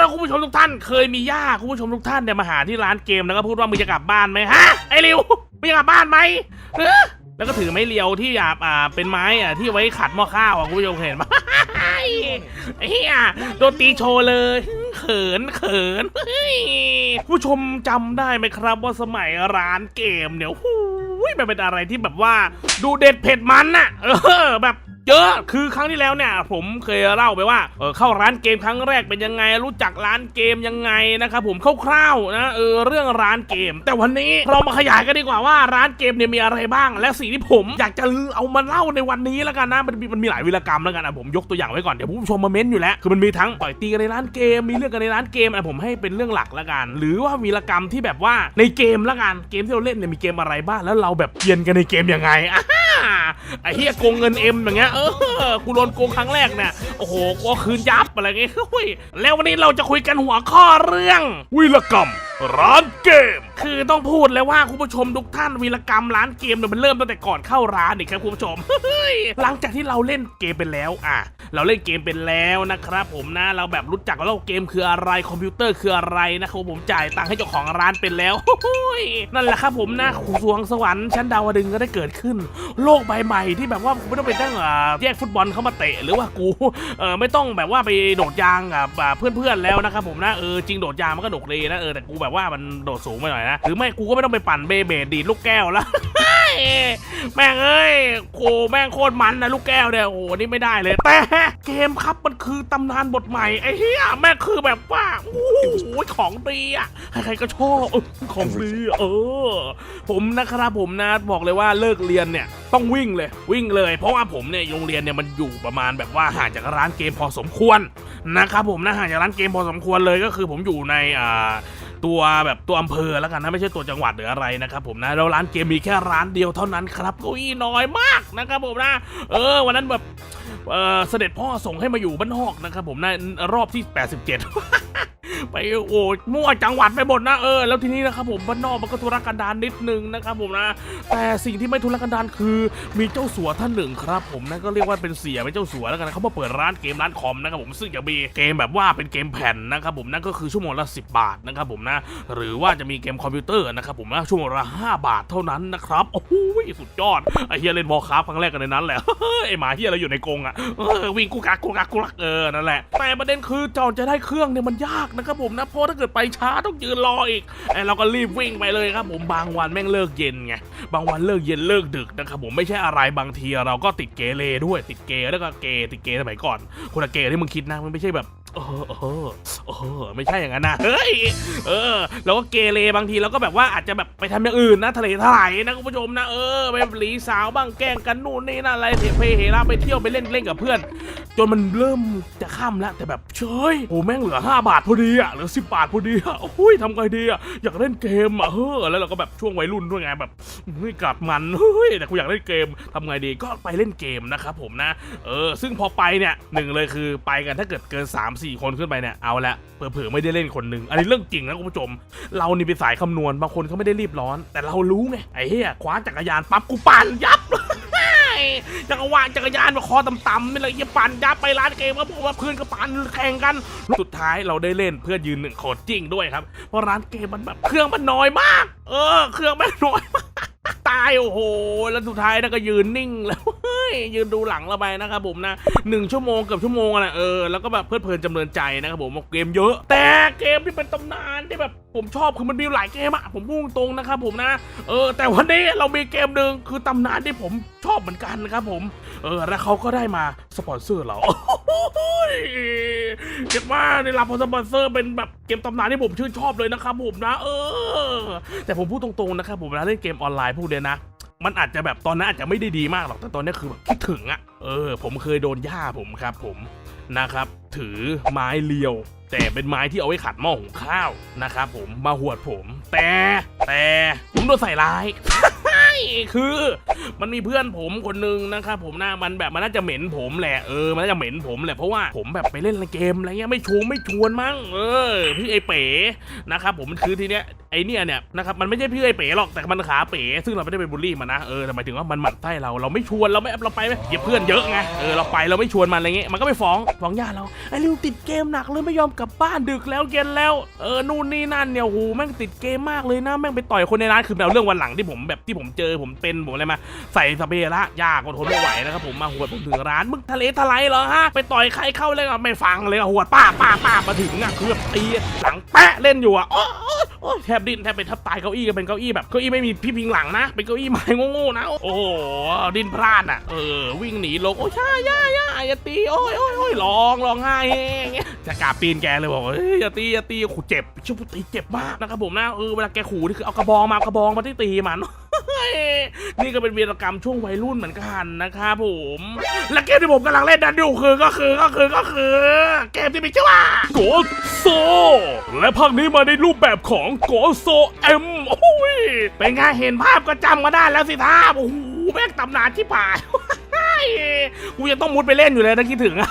ละคุณผู้ชมทุกท่าน เคยมีญาติคุณผู้ชมทุกท่านเนี่ยมาหาที่ร้านเกมแล้วก็พูดว่ามึงจะกลับบ้านไหมฮะไอริวมึงจะกลับบ้านไหมเออแล้วก็ถือไม้เรียวที่อ่าเป็นไม้อะที่ไว้ขัดหม้อข้าวอะคุณผู้ชมเห็นไหมเฮียโดนตีโชว์เลยเขินเขินผู้ชมจำได้ไหมครับว่าสมัยร้านเกมเนี่ยหูยมันเป็นอะไรที่แบบว่าดูเด็ดเผ็ดมันน่ะเออแบบ เยอะคือครั้งที่แล้วเนี่ยผมเคยเล่าไปว่าเออเข้าร้านเกมครั้งแรกเป็นยังไง รู้จักร้านเกมยังไงนะครับผมคร่าวๆนะเออเรื่องร้านเกม แต่วันนี้เรามาขยายกันดีกว่าว่าร้านเกมเนี่ยมีอะไรบ้าง และสิ่งที่ผมอยากจะเอามาเล่าในวันนี้แล้วกันนะมันมีมันมีหลายวีรกรรมแล้วกันอะผมยกตัวอย่างไว้ก่อนเดี๋ยวผู้ชมมาเม้นอยู่แล้วคือมันมีทั้งต่อยตีกันในร้านเกมมีเรื่องกันในร้านเกมอะผมให้เป็นเรื่องหลักแล้วกัน หรือว่าวีรกรรมที่แบบว่าในเกมแล้วกันเกมที่เราเล่นเนี่ยมีเกมอะไรบ้างแล้วเราแบบเยียนกันในเกมยังไงอะไอ้เฮียโกงเงินเอ็มอย่างเงี้ยออกูโดนโกงครั้งแรกเนี่ยโอ้โหก็คืนยับอะไรเงี้ยเฮ้ยแล้ววันนี้เราจะคุยกันหัวข้อเรื่อง วิรกรรม ร้านเกม คือต้องพูดเลยว่าคุณผู้ชมทุกท่านวีรกรรมร้านเกมเนี่ยมันเริ่มตั้งแต่ก่อนเข้าร้านนี่ครับคุณผู้ชมหลังจากที่เราเล่นเกมไปแล้วอะ เราเล่นเกมเป็นแล้วนะครับผมนะเราแบบรู้จักแล้วว่าเกมคืออะไรคอมพิวเตอร์คืออะไรนะครับผมจ่ายตังค์ให้เจ้าของร้านเป็นแล้วนั่นแหละครับผมนะสวงสวรรค์ชั้นดาวดึงก็ได้เกิดขึ้น โลกใบใหม่ที่แบบว่าไม่ต้องไปตั้งอ่าแยกฟุตบอลเข้ามาเตะหรือว่ากูเออไม่ต้องแบบว่าไปโดดยางกับอ่าเพื่อนๆแล้วนะครับผมนะเออจริงโดดยางมันก็โดดเลยนะเออแต่กูแบบว่ามันโดดสูงไปหน่อยนะ หรือไม่กูก็ไม่ต้องไปปั่นเบเบดดีดลูกแก้วแล้วแม่งเอ้ยโคแม่งโคตรมันนะลูกแก้วเนี่ยโอ้นี่ไม่ได้เลย แต่เกมครับมันคือตำนานบทใหม่ไอ้เหี้ยแม่งคือแบบว่าโอ้โหของดีอะใครๆก็ชอบของดีเออ ผมนะครับผมนะบอกเลยว่าเลิกเรียนเนี่ยต้องวิ่งเลยวิ่งเลย เพราะว่าผมเนี่ยโรงเรียนเนี่ยมันอยู่ประมาณแบบว่าห่างจากร้านเกมพอสมควรนะครับผมนะห่างจากร้านเกมพอสมควรเลยก็คือผมอยู่ในอ่า ตัวแบบตัวอำเภอแล้วกันนะไม่ใช่ตัวจังหวัดหรืออะไรนะครับผมนะแล้วร้านเกมมีแค่ร้านเดียวเท่านั้นครับเก้าอี้น้อยมากนะครับผมนะเออวันนั้นแบบเออเสด็จพ่อส่งให้มาอยู่บ้านนอกนะครับผมนะรอบที่ 87 ไปโอ้มั่วจังหวัดไปหมดนะเออแล้วทีนี้นะครับผมบ้านนอกมันก็ธุรกันดารนิดนึงนะครับผมนะ แต่สิ่งที่ไม่ธุรกันดารคือมีเจ้าสัวท่านหนึ่งครับ ผมนะก็เรียกว่าเป็นเสียเป็นเจ้าสัวแล้วกันนะเขามาเปิดร้านเกมร้านคอมนะครับผมซึ่งจะมีเกมแบบว่าเป็นเกมแผ่นนะครับผมนั่นก็คือชั่วโมงละ 10 บาทนะครับผมนะหรือว่าจะมีเกมคอมพิวเตอร์นะครับผมนะชั่วโมงละ 5 บาทเท่านั้นนะครับโอ้โหสุดยอดไอเฮียเล่นวอลคราฟครั้งแรกกันในนั้นแหละไอหมาเฮียเราอยู่ในกรงอะวิ่งกุกักกุกักกุกักเออนั่นแหละแต่ประเด็นคือจอนจะได้เครื่องเนี่ยมันยากนะครับผมนะเพราะถ้าเกิดไปช้าต้องยืนรออีกไอเราก็รีบวิ่งไปเลยครับ ผมบางวันแม่งเลิกเย็นไงบางวันเลิกเย็นเลิกดึกนะครับผมไม่ใช่อะไรบางทีเราก็ติดเกเรด้วยติดเกแล้วก็เกติดเกสมัยก่อนคนละเกที่มึงคิดนะมันไม่ใช่แบบ เออเออเออไม่ใช่อย่างนั้นนะ เฮ้ย เออ เราก็เกเรบางทีเราก็แบบว่าอาจจะแบบไปทำอย่างอื่นนะทะเลทลายนะคุณผู้ชมนะ เออ ไปหลีสาวบ้างแกล้งกันนู่นนี่นั่นอะไรเทเพเฮระไปเที่ยวไปเล่นเล่นกับเพื่อน จนมันเริ่มจะค่ำแล้วแต่แบบเชยโอ้แม่งเหลือ 5 บาทพอดีอะเหลือ 10 บาทพอดีอะโอ้ยทำไงดีอะอยากเล่นเกมอะเฮ้อแล้วเราก็แบบช่วงวัยรุ่นด้วยไงแบบเฮ้ยกัดมันเฮ้ยแต่กูอยากเล่นเกมทำไงดีก็ไปเล่นเกมนะครับผมนะ เออ ซึ่งพอไปเนี่ยหนึ่งเลยคือไปกันถ้าเกิดเกิน3 4คนขึ้นไปเนี่ยเอาละเผื่อๆไม่ได้เล่นคนหนึ่งอันนี้เรื่องจริงนะคุณผู้ชม เรานี่เป็นสายคำนวณบางคนเขาไม่ได้รีบร้อน แต่เรารู้ไงไอ้เหี้ยคว้าจักรยานปั๊บกูปั่นยับจักรวาลจักรยานมาคอต่ำๆนี่เลยอย่าปั่นยับไปร้านเกมก็บอกว่าเพื่อนก็ปั่นแข่งกัน สุดท้ายเราได้เล่นเพื่อยืนหนึ่งโคตรจริงด้วยครับเพราะร้านเกมมันแบบเครื่องมันน้อยมาก เออ เครื่องม่งน้อยมาก ตายโอ้โห แล้วสุดท้ายนะก็ยืนนิ่งแล้วเฮ้ยยืนดูหลังเราไปนะครับผมนะหนึ่งชั่วโมงเกือบชั่วโมงอะนะเออแล้วก็แบบเพลิดเพลินจำเริญใจนะครับผมเกมเยอะ แต่เกมที่เป็นตำนานที่แบบผมชอบคือมันมีหลายเกมอะผมพูดตรงนะครับผมนะเออแต่วันนี้เรามีเกมหนึ่งคือตำนานที่ผมชอบเหมือนกันนะครับผม เออแล้วเขาก็ได้มาสปอนเซอร์เรา โอ้ยเก็บว่าได้รับสปอนเซอร์เป็นแบบเกมตำนานที่ผมชื่นชอบเลยนะครับผมนะ เออ แต่ผมพูดตรงๆนะครับผมเวลาเล่นเกมออนไลน์พวกเนี้ยนะ มันอาจจะแบบตอนนั้นอาจจะไม่ได้ดีมากหรอกแต่ตอนนี้คือแบบคิดถึงอะเออ ผมเคยโดนย่าผมครับผมนะครับ ถือไม้เลียว แต่เป็นไม้ที่เอาไว้ขัดหม้อหุงข้าวนะครับผมมาหวดผม แต่แต่ผมโดนใส่ร้ายคือมันมีเพื่อนผมคนหนึงนะครับผมนะมันแบบมันน่าจะเหม็นผมแหละเออมันน่าจะเหม็นผมแหละเพราะว่าผมแบบไปเล่นเกมอะไรเงี้ยไม่ชงไม่ชวนมั้งเออพี่ไอเป๋นะครับผมคือทีเนี้ยไอเนี่ยเนี่ยนะครับมันไม่ใช่พี่ไอเป๋หรอกแต่มันขาเป๋ซึ่งเราไม่ได้ไปบูลลี่มันนะเออแต่หมายถึงว่ามันหมั่นไส้เราเราไม่ชวนเราไม่เราไปไหมเดี๋ยวเพื่อนเยอะไง เออเราไปเราไม่ชวนมันอะไรเงี้ย มันก็ไปฟ้องฟ้องญาติเรา ไอ้ริวติดเกมหนักเลยไม่ยอมกลับบ้านดึกแล้วเย็นแล้ว เออนู่นนี่นั่นเนี่ยโหแม่งติดเกมมากเลยนะ แม่งไปต่อยคนในร้านคือเอาเรื่องวันหลังที่ผมแบบที่ผมเจอผมเป็นผมอะไรมาใส่สเปรย์ละยากกว่าทนไม่ไหวนะครับผมมาหวดผมถึงร้านมึงทะเลทลายเหรอฮะไปต่อยใครเข้าเลยก็ไม่ฟังเลยอะหวดป้าป้าป้ามาถึงอะคือแบบตีหลังแปะเล่นอยู่อะ โอ้แทบดิ้นแทบเป็นทับตายเก้าอี้ก็เป็นเก้าอี้แบบเก้าอี้ไม่มีพี่พิงหลังนะ เป็นเก้าอี้ไม้โง่ๆนะ โอ้โหดิ้นพลาดอะเออวิ่งหนีลงโอ้ยใช่ย่าย่าอย่าตีโอ้ยโอ้ยโอ้ยร้องร้องไห้เงี้ยจะกาปีนแกเลยบอกเฮ้ยอย่าตีอย่าตีขู่เจ็บชิบตีเจ็บมากนะครับผมนะเออเวลาแกขู่นี่คือเอากระบองมาเอากระบองมาที่ตีมันนี่ก็เป็นวีรกรรมช่วงวัยรุ่นเหมือนกันนะครับผม และเกมที่ผมกำลังเล่นนั้นอยู่คือก็คือก็คือก็คือ เกมที่มีชื่อว่ากโซ และภาคนี้มาในรูปแบบของโกโซเอ็มโอ้ยเป็นไงเห็นภาพก็จำมาได้แล้วสิท่าโอ้โหแม่งตำนานที่ผ่านกูยังต้องมุดไปเล่นอยู่เลยนะคิดถึงอะ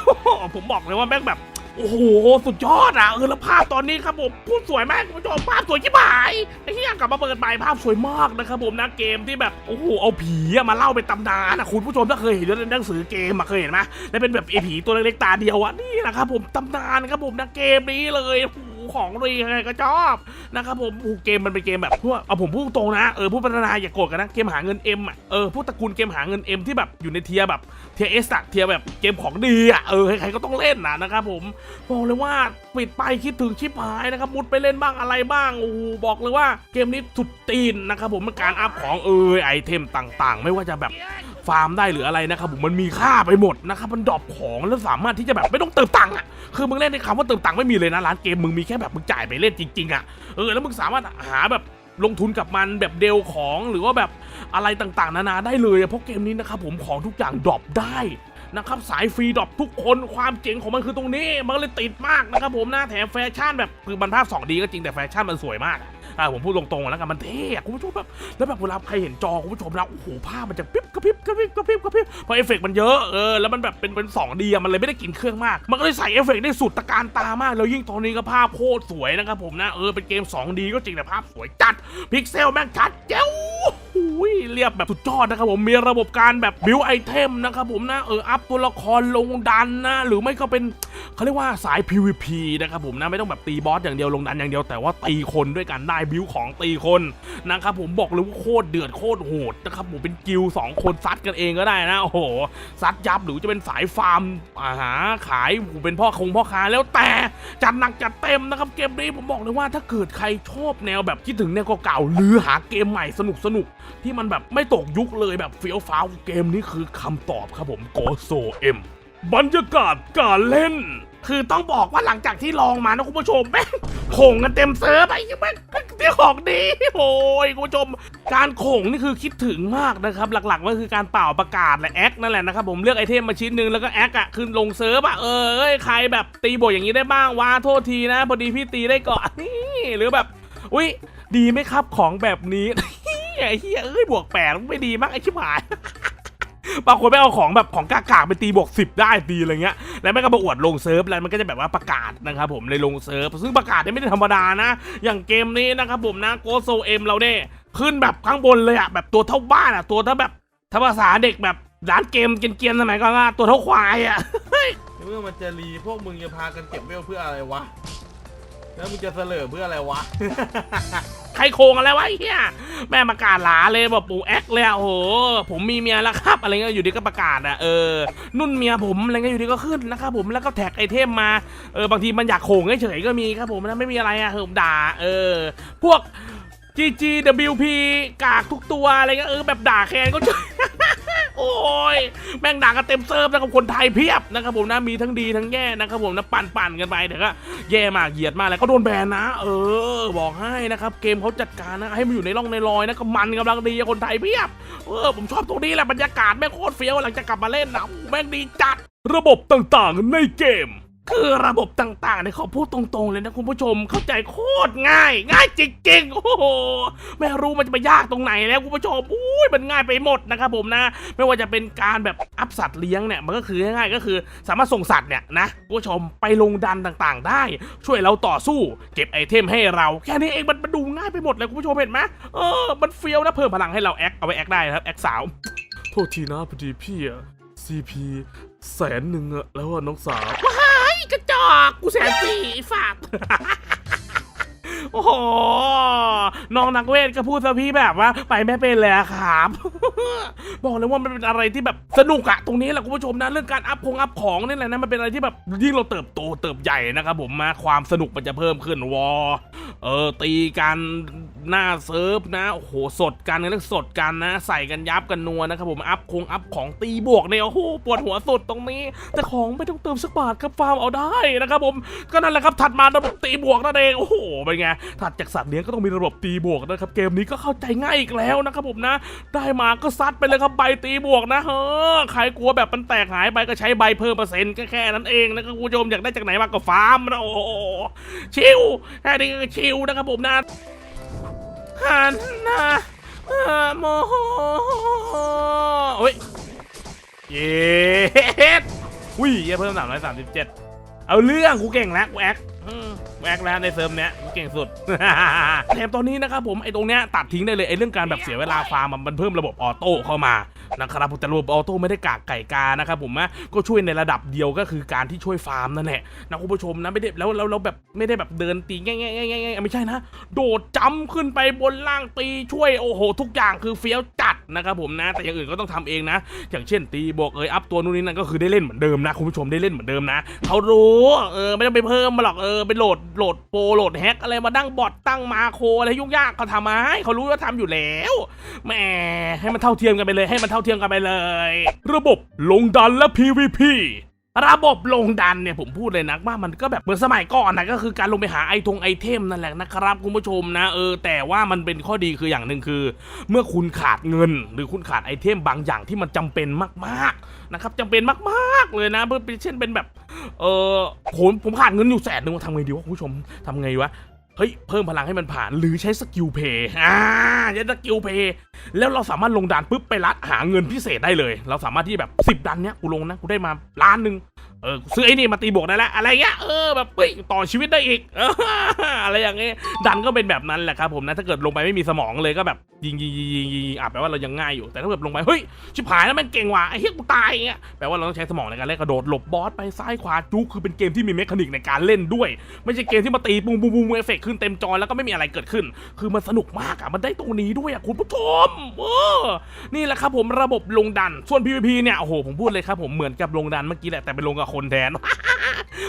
ผมบอกเลยว่าแม่งแบบ โอ้โหสุดยอดอะเออแล้วภาพตอนนี้ครับผมพูดสวยมากคุณผู้ชมภาพสวยชิบหายไอ้ที่อยากกลับมาเปิดใหม่ภาพสวยมากนะครับผมนะเกมที่แบบโอ้โหเอาผีมาเล่าเป็นตำนานอะคุณผู้ชมถ้าเคยเห็นในหนังสือเกมมาเคยเห็นไหมแล้วเป็นแบบไอ้ผีตัวเล็กๆตาเดียวอะนี่นะครับผมตำนานครับผมนะเกมนี้เลยโอ้โห ของรีใครก็ชอบนะครับผมโอ้เกมมันเป็นเกมแบบพวกเอาผมพูดตรงนะเออผู้พัฒนาอย่าโกรธกันนะเกมหาเงินเอ็มอะเออพวกตระกูลเกมหาเงินเอ็มที่แบบอยู่ในเทียแบบเทียเอสอะเทียแบบเกมของดีอะเออใครๆก็ต้องเล่นนะนะครับผมบอกเลยว่าปิดไปคิดถึงชิบหายนะครับมุดไปเล่นบ้างอะไรบ้างโอ้บอกเลยว่าเกมนี้สุดตีนนะครับผมเป็นการอัพของเออไอเทมต่างๆ ไม่ว่าจะแบบ ฟาร์มได้หรืออะไรนะครับผมมันมีค่าไปหมดนะครับมันดรอปของแล้วสามารถที่จะแบบไม่ต้องเติมตังค์อะคือมึงเล่นในคำว่าเติมตังค์ไม่มีเลยนะร้านเกมมึงมีแค่แบบมึงจ่ายไปเล่นจริงๆอะเออแล้วมึงสามารถหาแบบลงทุนกับมันแบบเดลของหรือว่าแบบอะไรต่างๆ นานาได้เลยเพราะเกมนี้นะครับผมของทุกอย่างดรอปได้นะครับสายฟรีดรอปทุกคนความเจ๋งของมันคือตรงนี้ มันเลยติดมากนะครับผมนะแถมแฟชั่นแบบคือบรรภาพ 2D ก็จริงแต่แฟชั่นมันสวยมาก อ่าผมพูดตรงๆแล้วกันมันเท่อะคุณผู้ชมแบบแล้วแบบเวลาใครเห็นจอคุณผู้ชมแล้วโอ้โหภาพมันจะปิ๊บกระพริบกระพริบกระพริบกระพริบเพราะเอฟเฟกต์มันเยอะเออแล้วมันแบบเป็นเป็นสองดีอะมันเลยไม่ได้กินเครื่องมาก มันก็เลยใส่เอฟเฟกต์ได้สุดตะการตามากแล้วยิ่งตอนนี้ก็ภาพโคตรสวยนะครับผมนะเออเป็นเกม 2D ก็จริงแต่ภาพสวยจัดพิกเซลแม่งชัดเจ้า ยเรียบแบบสุดยอดนะครับผมมีระบบการแบบบิวไอเทมนะครับผมนะเอออัพตัวละครลงดันนะ หรือไม่ก็เป็นเขาเรียกว่าสาย PVP นะครับผมนะไม่ต้องแบบตีบอสอย่างเดียวลงดันอย่างเดียวแต่ว่าตีคนด้วยกันได้บิวของตีคนนะครับผมบอกเลยว่าโคตรเดือดโคตรโหดนะครับผมเป็นกิลสองคนซัดกันเองก็ได้นะโอ้โหซัดยับหรือจะเป็นสายฟาร์มอาหาขายโอ้โหเป็นพ่อคงพ่อค้าแล้วแต่จัดหนักจัดเต็มนะครับเกมนี้ผมบอกเลยว่าถ้าเกิดใครชอบแนวแบบคิดถึงแนวเก่าๆหรือหาเกมใหม่สนุกสนุกที่มันแบบไม่ตกยุคเลยแบบเฟี้ยวฟ้าวเกมนี้คือคำตอบครับผมโกโซเอ็มบรรยากาศการเล่น คือต้องบอกว่าหลังจากที่ลองมานะคุณผู้ชมแม่งโข่งกันเต็มเซิร์ฟไอ้แม่งเดี๋ยวของดีโอ้ยคุณผู้ชม การโข่งนี่คือคิดถึงมากนะครับ หลักๆก็คือการเป่าประกาศและแอคนั่นแหละนะครับผมเลือกไอเทมมาชิ้นหนึ่งแล้วก็แอคอะขึ้นลงเซิร์ฟอะเออใครแบบตีบวกอย่างนี้ได้บ้างวาโทษทีนะพอดีพี่ตีได้ก่อนนี่หรือแบบ อุ้ยดีไหมครับของแบบนี้ ไอ้เหี้ยเอ้ยบวกแปดมันไม่ดีมากไอ้ชิบหาย บางคนไม่เอาของแบบของกากาไปตีบวกสิบได้ตีอะไรเงี้ย แล้วแม่งก็มาอวดลงเซิร์ฟแล้วมันก็จะแบบว่าประกาศนะครับผมเลยลงเซิร์ฟซึ่งประกาศเนี่ยไม่ได้ธรรมดานะ อย่างเกมนี้นะครับผมนะโกโซเอ็มเราเนี่ยขึ้นแบบข้างบนเลยอะแบบตัวเท่าบ้านอะตัวเท่าแบบถ้าภาษาเด็กแบบร้านเกมเกรียนๆสมัยก่อนอะตัวเท่าควายอะเมื่อมันจะรีพวกมึงจะพากันเก็บเวลเพื่ออะไรวะ แล้วมึงจะเสลอเพื่ออะไรวะ ใครโคงอะไรวะไอ้เฮียแม่ประกาศหลาเลยบอกปู่แอคเลยอะโอ้โหผมมีเมียแล้วครับ อะไรเงี้ยอยู่ดีก็ประกาศอะเออนุ่นเมียผมอะไรเงี้ยอยู่ดีก็ขึ้นนะครับผมแล้วก็แท็กไอเทมมาเออบางทีมันอยากโขงเฉยๆก็มีครับผมนะไม่มีอะไรอะเออผมด่า เออ พวก GGWP กากทุกตัวอะไรเงี้ยเออแบบด่าแคนก็ โอ้ยแม่งด่ากันเต็มเซิร์ฟนะครับคนไทยเพียบนะครับผมนะมีทั้งดีทั้งแย่นะครับผมนะปั่นปั่นๆกันไปเดี๋ยวก็แย่มากเหยียดมากแล้วก็โดนแบนนะ เออ บอกให้นะครับ เกมเขาจัดการนะให้มันอยู่ในร่องในรอยนะก็มันกำลังดีคนไทยเพียบเออผมชอบตรงนี้แหละบรรยากาศแม่งโคตรเฟี้ยวหลังจากกลับมาเล่นนะแม่งดีจัดระบบต่างๆในเกม คือระบบต่างๆเนี่ยเขาพูดตรงๆเลยนะคุณผู้ชมเข้าใจโคตรง่าย ง่ายจริงๆโอ้โหไม่รู้มันจะไปยากตรงไหนแล้วคุณผู้ชมอู้ยมันง่ายไปหมดนะครับผมนะ ไม่ว่าจะเป็นการแบบอัพสัตว์เลี้ยงเนี่ยมันก็คือง่ายๆก็คือ สามารถส่งสัตว์เนี่ยนะคุณผู้ชมไปลงดันต่างๆ ได้ ช่วยเราต่อสู้เก็บไอเทมให้เราแค่นี้เองมันมันดูง่ายไปหมดเลยคุณผู้ชมเห็นไหมเออมันเฟี้ยวนะเพิ่มพลังให้เราแอคเอาไปแอคได้นะครับแอคสาวโทษทีนะพอดีพี่อะ CP แสนหนึ่งอะแล้วอะน้องสาว กระจอก กูแสนสี่ฝาด โอ้โหน้องนักเวทก็พูดซะพี่แบบว่าไปไม่เป็นเลยอะครับ บอกเลยว่ามันเป็นอะไรที่แบบสนุกอะตรงนี้แหละคุณผู้ชมนะเรื่องการอัพคงอัพของนี่แหละนะมันเป็นอะไรที่แบบยิ่งเราเติบโตเติบใหญ่นะครับผมมาความสนุกมันจะเพิ่มขึ้นวอเออตีกันหน้าเซิร์ฟนะโอ้โหสดกันเรื่องสดกันนะ ใส่กันยับกันนัวนะครับผมอัพคงอัพของตีบวกเนี่ยโอ้โหปวดหัวสุดตรงนี้ แต่ของไม่ต้องเติมสักบาทครับฟาร์มเอาได้นะครับผมก็นั่นแหละครับถัดมาระบบตีบวกนั่นเองโอ้โหเป็นไงถัดจากสัตว์เลี้ยงก็ต้องมีระบบตีบวกนะครับเกมนี้ก็เข้าใจง่ายอีกแล้วนะครับผมนะ ได้มาก็ซัดไปเลยครับใบตีบวกนะเฮ้อใครกลัวแบบมันแตกหายไปก็ใช้ใบเพิ่มเปอร์เซ็นต์ก็แค่นั้นเองนะครับคุณผู้ชมอยากได้จากไหนมาก็ฟาร์มนะโอ้โหชิลแค่นี้ก็ชิลนะครับผมนะหันน้าโมโหโอ้ยเย็ดอุ้ยเหี้ยเพิ่มสามร้อยสามสิบเจ็ดเอาเรื่องกูเก่งแล้วกูแอค อืมกูแล้วในเซิร์ฟเนี้ยเก่งสุดแถมตอนนี้นะครับผมไอ้ตรงเนี้ยตัดทิ้งได้เลยไอ้เรื่องการแบบเสียเวลาฟาร์มมันเพิ่มระบบออโต้เข้ามานะครับผมแต่ระบบออโต้ไม่ได้กากไก่กานะครับผมนะก็ช่วยในระดับเดียวก็คือการที่ช่วยฟาร์มนั่นแหละนะคุณผู้ชมนะไม่ได้แล้วแล้วแล้วแบบไม่ได้แบบเดินตีง่ายง่ายง่ายง่ายไม่ใช่นะ โดดจ้ำขึ้นไปบนล่างตีช่วยโอ้โห ทุกอย่างคือเฟี้ยวจัดนะครับผมนะ แต่อย่างอื่นก็ต้องทำเองนะ อย่างเช่นตีบวกเอยอัพตัวนู่นนี่นั่นก็คือได้เล่นเหมือนเดิมนะคุณผู้ชมได้เล่นเหมือนเดิมนะเขารู้เออไม่ต้องไปเพิ่มมาหรอกเออไปโหลดโหลดโปรโหลดแฮกอะไรมาดั้งบอทตั้งมาโคอะไรยุ่งยากเขาทำมาให้เขารู้ว่าทำอยู่แล้วแหมให้มันเท่าเทียมกันไปเลย ให้มันเท่าเทียมกันไปเลย ระบบลงดันและ PVP ระบบลงดันเนี่ยผมพูดเลยนะว่ามันก็แบบเหมือนสมัยก่อนนะก็คือการลงไปหาไอทงไอเทมนั่นแหละนะครับคุณผู้ชมนะ เออแต่ว่ามันเป็นข้อดีคืออย่างหนึ่งคือ เมื่อคุณขาดเงิน หรือคุณขาดไอเทมบางอย่างที่มันจำเป็นมากๆนะครับจำเป็นมากๆเลยนะเพื่อเช่นเป็นแบบเออผมผมขาดเงินอยู่แสนหนึงว่าทำไงดีวะคุณผู้ชมทำไงวะ เฮ้ยเพิ่มพลังให้มันผ่านหรือใช้สกิลเพย์อ่าใช้สกิลเพย์แล้วเราสามารถลงด่านปุ๊บไปรัดหาเงินพิเศษได้เลย เราสามารถที่แบบ 10ดันเนี้ยกูลงนะกูได้มาล้านหนึ่ง เออซื้อไอ้นี่มาตีบวกได้แล้วอะไรเงี้ยเออแบบเฮ้ยต่อชีวิตได้อีกอะไรอย่างเงี้ยดันก็เป็นแบบนั้นแหละครับผมนะถ้าเกิดลงไปไม่มีสมองเลยก็แบบยิงยิงยิงยิงยิงอะแปลว่าเรายังง่ายอยู่แต่ถ้าเกิดลงไปเฮ้ยชิบหายแล้วมันเก่งว่ะไอ้เหี้ยกูตายอย่างเงี้ยแปลว่าเราต้องใช้สมองในการเล่นกระโดดหลบบอสไปซ้ายขวาจุกคือเป็นเกมที่มีเมคานิกในการเล่นด้วย ไม่ใช่เกมที่มาตีปุ้งปุ้งปุ้งเอฟเฟกขึ้นเต็มจอแล้วก็ไม่มีอะไรเกิดขึ้น คือมันสนุกมากอะมันได้ตรงนี้ด้วยอะคุณผู้ชมเออนี่แหละครับผมระบบลงดันส่วน PVP เนี่ยโอ้โหผมพูดเลยครับผมเหมือนกับลงดันเมื่อกี้แหละแต่เป็นลงกับคนแทน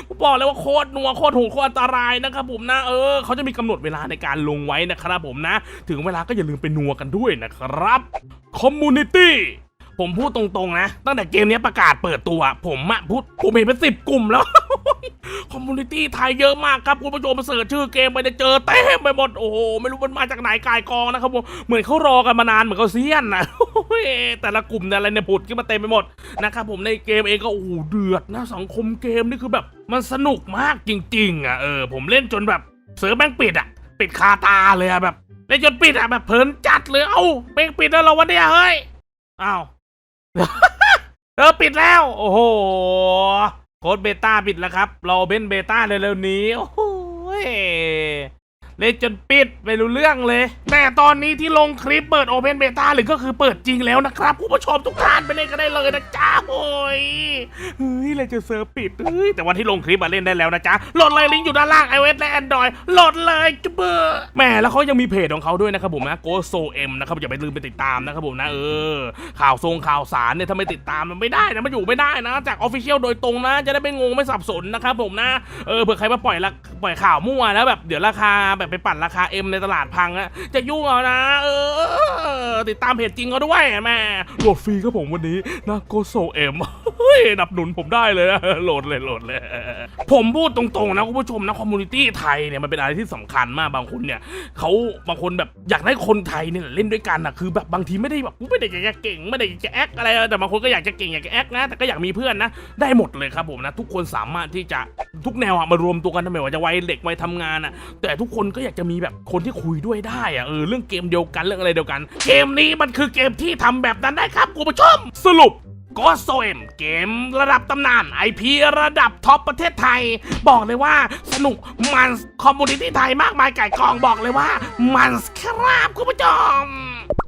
ผมบอกเลยว่าโคตรนัวโคตรโหดโคตรอันตรายนะครับผมนะเออเขาจะมีกำหนดเวลาในการลงไว้นะครับผมนะ ถึงเวลาก็อย่าลืมไปนัวกันด้วยนะครับคอมมูนิตี้ ผมพูดตรงๆนะ ตั้งแต่เกมนี้ประกาศเปิดตัวผมอะพูดผมเห็นเป็นสิบกลุ่มแล้ว คอมมูนิตี้ไทยเยอะมากครับคุณผู้ชมมาเสิร์ชชื่อเกมไปจะเจอเต็มไปหมดโอ้โหไม่รู้มันมาจากไหนกายกองนะครับผมเหมือนเขารอกันมานานเหมือนเขาเซียนนะโอ้ยแต่ละกลุ่มเนี่ยอะไรเนี่ยผุดขึ้นมาเต็มไปหมดนะครับผมในเกมเองก็โอ้โหเดือดนะสังคมเกมนี่คือแบบมันสนุกมากจริง ๆอะเออผมเล่นจนแบบเสือแม่งปิดอะปิดคาตาเลยอะแบบเล่นจนปิดอะแบบเพลินจัดเลยเอ้าแม่งปิดแล้วเรอวะเนี่ยเฮ้ยอ้าว เออปิดแล้ว โอ้โหโค้ดเบต้าปิดแล้วครับ เราเบนเบต้าเร็วๆนี้ โอ้โห เล่นจนปิดไม่รู้เรื่องเลย แต่ตอนนี้ที่ลงคลิปเปิดโอเพนเบต้าหรือก็คือเปิดจริงแล้วนะครับผู้ผู้ชมทุกท่านไปเล่นกันได้เลยนะจ้าโอ้ยเฮ้ยเลยจะเซิร์ฟปิดเฮ้ยแต่วันที่ลงคลิปมาเล่นได้แล้วนะจ๊ะโหลดเลยลิงก์อยู่ด้านล่าง iOS และ Android โหลดเลยจุ๊บเบอร์แหมแล้วเขายังมีเพจของเขาด้วยนะครับผมนะโกโซเอ็มนะครับอย่าไปลืมไปติดตามนะครับผมนะเออ ข่าวทรงข่าวสารเนี่ยถ้าไม่ติดตามมันไม่ได้นะมันอยู่ไม่ได้นะ จากออฟฟิเชียลโดยตรงนะ จะได้ไม่งงไม่สับสนนะครับผมนะเออเผื่อใครมาปล่อยละปล่อยข่าวมั่วแล้วแบบเดี๋ยวราคาแบบไปปั่นราคาเอ็มในตลาดพังอะจะยุ่งเอานะ เออ ติดตามเพจจริงเขาด้วยแม่โหลดฟรีครับผมวันนี้นะโกโซเอ็มเฮ้ยหนับหนุนผมได้เลยนะโหลดเลยโหลดเลย ผมพูดตรงๆนะคุณผู้ชมนะคอมมูนิตี้ไทยเนี่ยมันเป็นอะไรที่สำคัญมากบางคนเนี่ยเขาบางคนแบบอยากได้คนไทยเนี่ยเล่นด้วยกันนะคือแบบบางทีไม่ได้แบบไม่ได้อยากจะเก่งไม่ได้อยากจะแอคอะไรแต่บางคนก็อยากจะเก่งอยากจะแอคนะ แต่ก็อยากมีเพื่อนนะได้หมดเลยครับผมนะทุกคนสามารถที่จะทุกแนวอะมารวมตัวกันทำไมว่าจะวัยเด็กวัยทำงานอะแต่ทุกคนก็อยากจะมีแบบคนที่คุยด้วยได้อะเออเรื่องเกมเดียวกันเรื่องอะไรเดียวกัน เกมนี้มันคือเกมที่ทำแบบนั้นได้ครับคุณผู้ชมสรุปก็โซเอมเกมระดับตำนาน IP ระดับท็อปประเทศไทย บอกเลยว่าสนุกมันคอมมูนิตี้ไทยมากมายไก่กองบอกเลยว่ามันครับคุณผู้ชม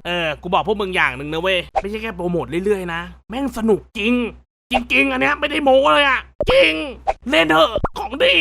เออ กูบอกพวกมึงอย่างหนึ่งนะเว้ย ไม่ใช่แค่โปรโมทเรื่อยๆนะ แม่งสนุกจริง จริง ๆ อันเนี้ยไม่ได้โม้เลยอะจริง เล่นเถอะของดี